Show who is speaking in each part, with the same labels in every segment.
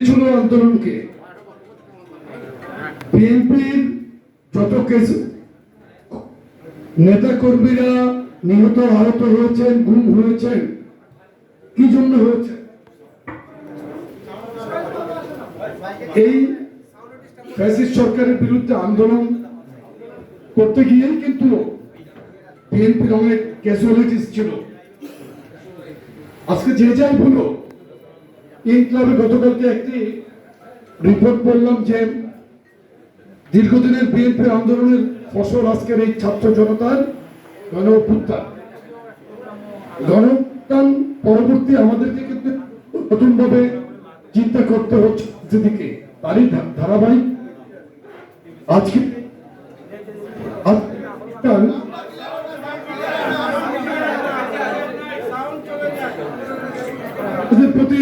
Speaker 1: ছিল আন্দোলনকে। বিএনপির যত কেস নেতা কর্মীরা নিহত, আহত হয়েছেন, গুম হয়েছেন, কি জন্য হয়েছে? এই ফ্যাসিস্ট সরকারের বিরুদ্ধে আন্দোলন করতে গিয়েই কিন্তু বিএনপির অনেক ক্যাজুয়ালিটিস ছিল। আজকে যে যাই বলো ইনক্লাবে গতকালকে একটি রিপোর্ট পড়লাম যে দীর্ঘদিনের বিএনপি আন্দোলনের ফসল আজকের এই ছাত্র জনতার গণ অভ্যুত্থান গণ পরবর্তী আমাদেরকে কিন্তু নতুনভাবে চিন্তা করতে হচ্ছে যেদিকে তারই ধারাবাহিক। আজকে আজকাল আমাদের প্রতি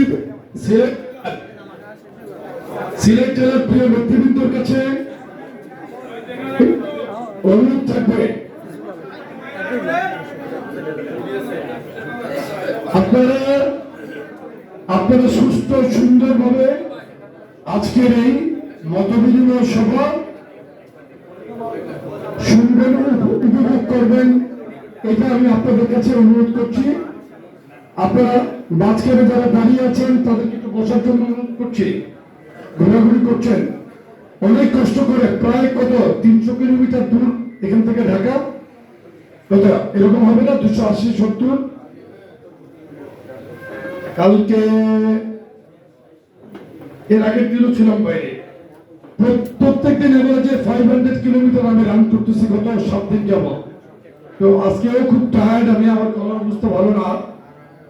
Speaker 1: সিলেট জেলার প্রিয় নেতৃবৃন্দর কাছে অনুরোধ থাকবে। আপনারা আপনারা সুস্থ, সুন্দরভাবে আজকের এই মতবিনিময় সভা শুনবেন উপভোগ করবেন। এটা আমি আপনাদের কাছে অনুরোধ করছি। আপনারা মাঝখানে যারা দাঁড়িয়ে আছেন, তাদেরকে একটু বসার জন্য অনুরোধ করছি। ঘোরাঘুরি করছেন। অনেক কষ্ট করে, প্রায় কত? তিনশো কিলোমিটার দূর এখান থেকে ঢাকা। কত এরকম হবে না, দুশো আশি সত্তর। কালকে এর আগের দিনও ছিলাম বাইরে। প্রত্যেক দিন এভারেজে ফাইভ হান্ড্রেড কিলোমিটার আমি রান করতেছি গত সাত দিন যাব তো আজকেও খুব টায়ার্ড আমি আমার গলার অবস্থা ভালো না।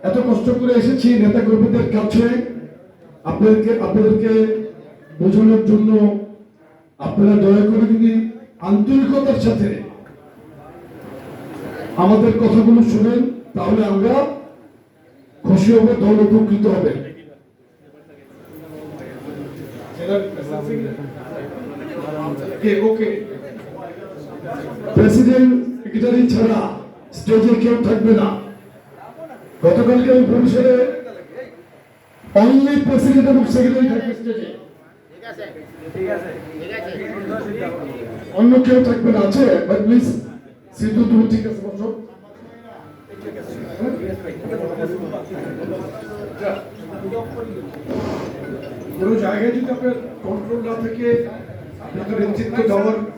Speaker 1: এত কষ্ট করে এসেছি নেতা কর্মীদের কাছে। আপনাদেরকে আপনাদেরকে বোঝানোর জন্য আপনারা দয়া করে যদি আন্তরিকতার সাথে আমাদের কথাগুলো শুনেন, তাহলে আমরা খুশি হব, দল উপকৃত হবে। প্রেসিডেন্ট, সেক্রেটারি ছাড়া স্টেজে কেউ থাকবে না। গতকালকে আমি বরিশালে অনলি প্রেসিডেন্ট এবং সেক্রেটারি থাকবে। স্টেজে অন্য কেউ থাকবে না, আছে? বাট প্লিজ সিদ্ধু, তুমি ঠিক আছে, বসো। কোনো জায়গায় যদি আপনার কন্ট্রোল না থাকে আপনাকে নেতৃত্ব দেওয়ার